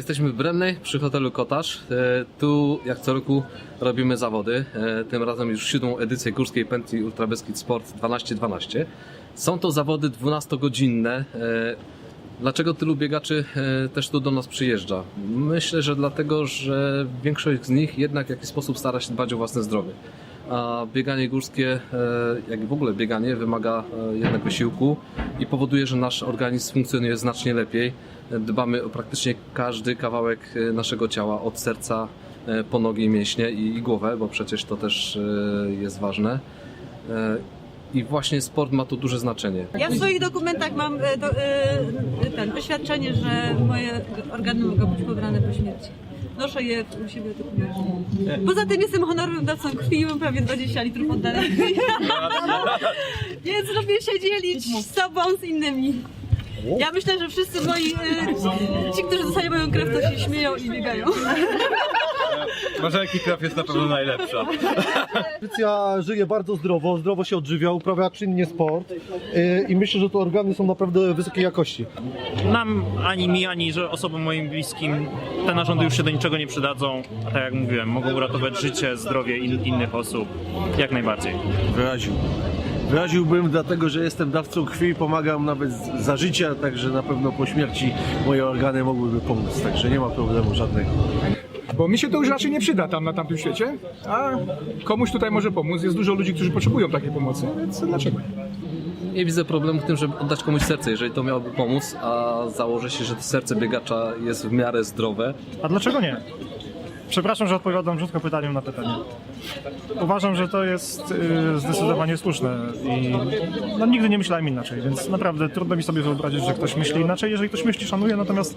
Jesteśmy w Brennej przy hotelu Kotarz. E, Tu jak co roku robimy zawody. E, Tym razem już siódmą edycję Górskiej Pętli Ultra Beskid Sport 12-12. Są to zawody 12-godzinne. E, Dlaczego tylu biegaczy też tu do nas przyjeżdża? Myślę, że dlatego, że większość z nich jednak w jakiś sposób stara się dbać o własne zdrowie. A bieganie górskie, e, jak i w ogóle bieganie, wymaga e, jednak wysiłku i powoduje, że nasz organizm funkcjonuje znacznie lepiej. Dbamy o praktycznie każdy kawałek e, naszego ciała, od serca po nogi, mięśnie i, głowę, bo przecież to też jest ważne. I właśnie sport ma tu duże znaczenie. Ja w swoich dokumentach mam do, ten, poświadczenie, że moje organy mogą być pobrane po śmierci. Noszę je u siebie dokumencie. Poza tym jestem honorowym dawcą krwi mam prawie 20 litrów oddanej krwi. Więc lubię się dzielić z sobą, z innymi. Ja myślę, że wszyscy moi, e, ci, którzy dostają moją krew, to się śmieją i biegają. Marzenki krew jest na pewno najlepsza. Patrycja żyje bardzo zdrowo, zdrowo się odżywia, uprawia czynnie sport yy, i myślę, że te organy są naprawdę wysokiej jakości. Nam, ani mi, ani że osobom moim bliskim te narządy już się do niczego nie przydadzą, a tak jak mówiłem, mogą uratować życie, zdrowie in, innych osób, jak najbardziej. Wyraził. Wyraziłbym dlatego, że jestem dawcą krwi i pomagam nawet za życia, także na pewno po śmierci moje organy mogłyby pomóc, także nie ma problemu żadnego. Bo mi się to już raczej nie przyda tam na tamtym świecie, a komuś tutaj może pomóc. Jest dużo ludzi, którzy potrzebują takiej pomocy, więc dlaczego nie? Nie widzę problemu w tym, żeby oddać komuś serce, jeżeli to miałoby pomóc, a założę się, że to serce biegacza jest w miarę zdrowe. A dlaczego nie? Przepraszam, że odpowiadam brzydko pytaniem na pytanie. Uważam, że to jest y, zdecydowanie słuszne i no, nigdy nie myślałem inaczej, więc naprawdę trudno mi sobie wyobrazić, że ktoś myśli inaczej. Jeżeli ktoś myśli, szanuję, natomiast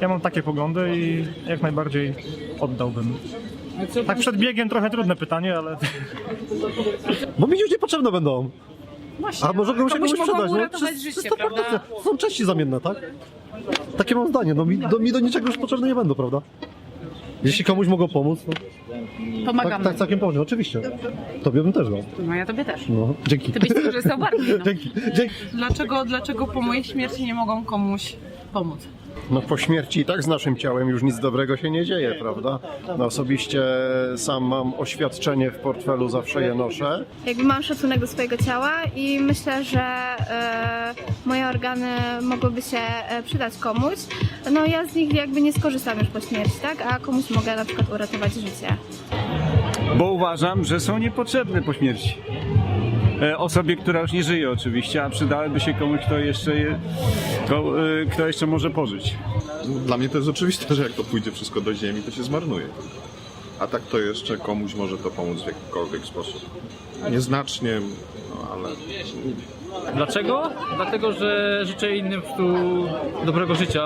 ja mam takie poglądy i jak najbardziej oddałbym. Tak przed biegiem trochę trudne pytanie, ale Bo mi już niepotrzebne będą. A może komuś się komuś mogą przydać, no? uratować Czy- życie, 100%. prawda? To są części zamienne, tak? Takie mam zdanie, no mi do, mi do niczego już potrzebne nie będą, prawda? Jeśli komuś mogą pomóc, no, Pomagam. tak, tak całkiem poważnie, oczywiście. Tobie bym też dał. No ja tobie też. No, dzięki. Ty byś skorzystał bardziej, no. Dzięki, dzięki. Dlaczego, dlaczego po mojej śmierci nie mogą komuś pomóc? No po śmierci i tak z naszym ciałem już nic dobrego się nie dzieje, prawda? No osobiście sam mam oświadczenie w portfelu, zawsze je noszę. Jakby mam szacunek do swojego ciała i myślę, że e, moje organy mogłyby się e, przydać komuś. No ja z nich jakby nie skorzystam już po śmierci, tak? A komuś mogę na przykład uratować życie. Bo uważam, że są niepotrzebne po śmierci. E, Osobie, która już nie żyje oczywiście, a przydałyby się komuś, kto jeszcze, je, kto, e, kto jeszcze może pożyć. Dla mnie to jest oczywiste, że jak to pójdzie wszystko do ziemi, to się zmarnuje. A tak to jeszcze komuś może to pomóc w jakikolwiek sposób. Nieznacznie, no ale Dlaczego? Dlatego, że życzę innym tu dobrego życia,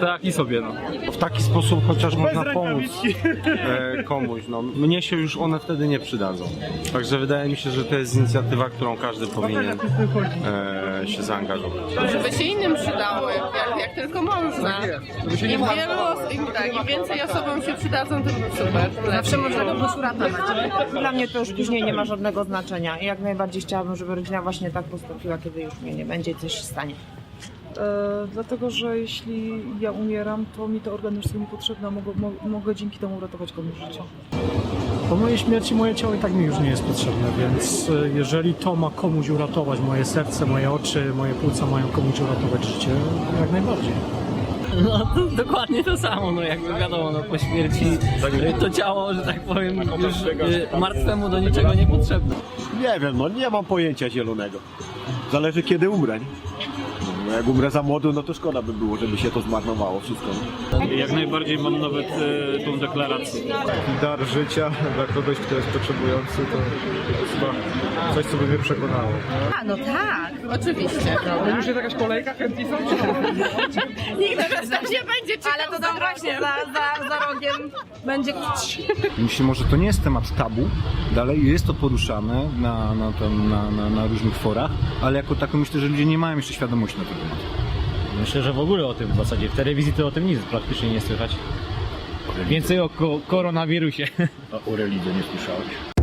tak i sobie, no. W taki sposób chociaż można pomóc e, komuś. No, mnie się już one wtedy nie przydadzą. Także wydaje mi się, że to jest inicjatywa, którą każdy powinien e, się zaangażować. Żeby się innym przydały, jak, jak tylko można. Im, wielu, os- im, tak, im więcej osobom się przydadzą, tym super. Zawsze można kogoś uratować. Dla mnie to już później nie ma żadnego znaczenia i jak najbardziej chciałabym, żeby rodzina właśnie tak postąpiła, kiedy już mnie nie będzie i coś się stanie. dlatego, że jeśli ja umieram, to mi te organy już są niepotrzebne, mogę, mo- mogę dzięki temu uratować komuś życie. po mojej śmierci moje ciało i tak mi już nie jest potrzebne, więc y, jeżeli to ma komuś uratować, moje serce, moje oczy, moje płuca mają komuś uratować życie, jak najbardziej. No to dokładnie to samo, no jakby wiadomo, no po śmierci to ciało, że tak powiem, już y, martwemu do niczego nie potrzebne. Nie wiem, no nie mam pojęcia zielonego. Zależy kiedy umrę. nie? No, jak umrę za młodo, no to szkoda by było, żeby się to zmarnowało wszystko. Jak najbardziej mam nawet y, tą deklarację. Dar życia dla kogoś, kto jest potrzebujący, to chyba coś, co by mnie przekonało. A, no tak, oczywiście. Już jest jakaś kolejka, chętni są? Nikt nas tam nie będzie czekał Ale to tam właśnie za, za, za rogiem będzie Mimo, że to nie jest temat tabu, dalej jest to poruszane na, na, tam, na, na, na różnych forach, ale jako tako myślę, że ludzie nie mają jeszcze świadomości na ten temat. Myślę, że w ogóle o tym w zasadzie. W telewizji to o tym nic praktycznie nie słychać. Więcej o ko- koronawirusie. A o religii nie słyszałeś?